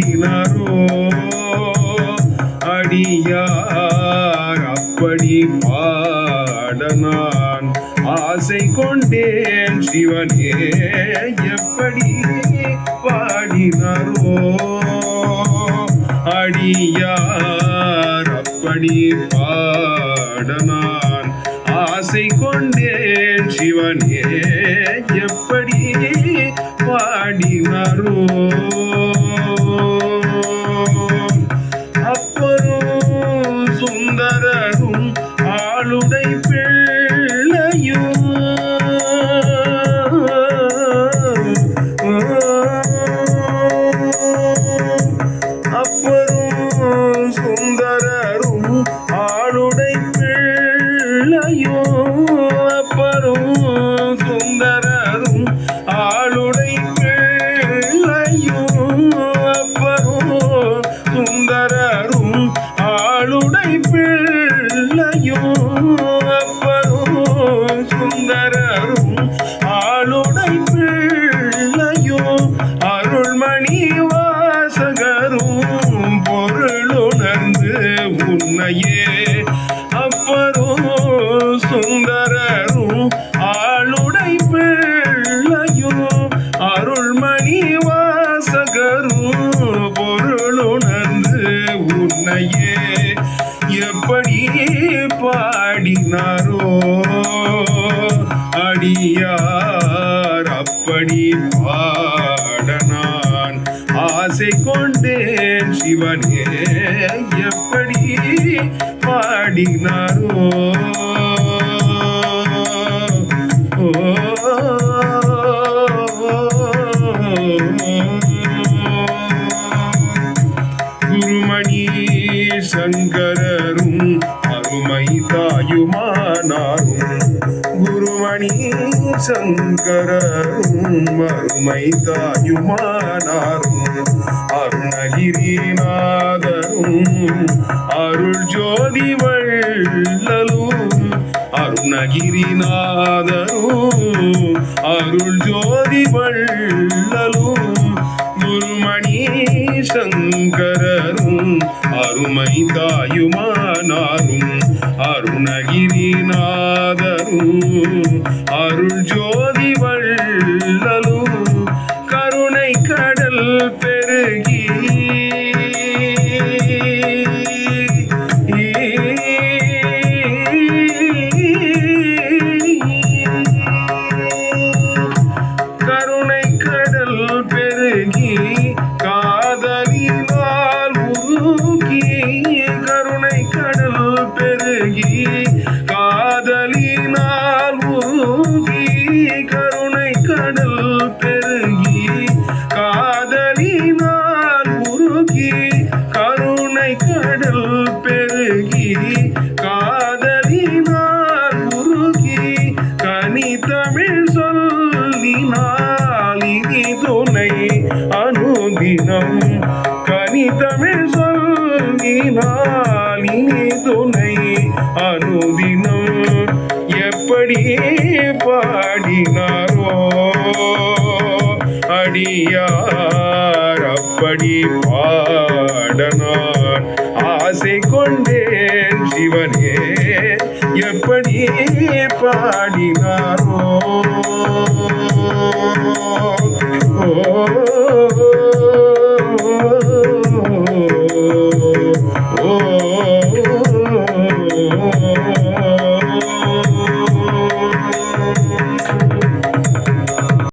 பாடினாரோ அடியார் அப்படி பாட நான் ஆசை கொண்டேன். சிவனே எப்படி பாடினரோ? அடியார் அப்படி பாட நான் ஆசை கொண்டேன். சிவனே அப்பரும் சுந்தரரும் ஆளுடை பிள்ளையும் அப்பரும் சுந்தரரும் ஆளுடை பிள்ளையும் அப்பரும் சுந்தரரும் ஆளுடை பிள்ளையும் அருள்மணி வாசகரும் பொருளுணர்ந்து உன்னையே அப்பரும் சுந்தரரும் ஆளுடை பிள்ளையும் அருள்மணி வாசகரும் பொருளுணர்ந்து உன்னையே எப்படி பாடினாரோ அடியார் அப்படி பாடனான். ஆசை கொண்டேன் சிவனே எப்படி பாடினாரோ சங்கரரும் அருமை தாயுமானாரும் அருணகிரிநாதரும் அருள் ஜோதி வள்ளலும் அருணகிரிநாதரும் அருள் ஜோதி வள்ளலும் குருமணி சங்கரரும் அருமை தாயுமானாரும் அருணகிரிநாதரும் அருள் ஜோதி வள்ளலும் காதலினால் கருணை கடல் பெருகி காதலினால் உருகி கருணை கடல் பெருகி காதலினால் உருகி கனி தமிழ் சொல்லினால் இனி துணை அனுதினம். கனி தமிழ் சொல்லினால் இனி துணை அனுதினம். அப்படி பாடனான். ஆசை கொண்டேன் சிவனே எப்படி பாடினாரோ ஓ.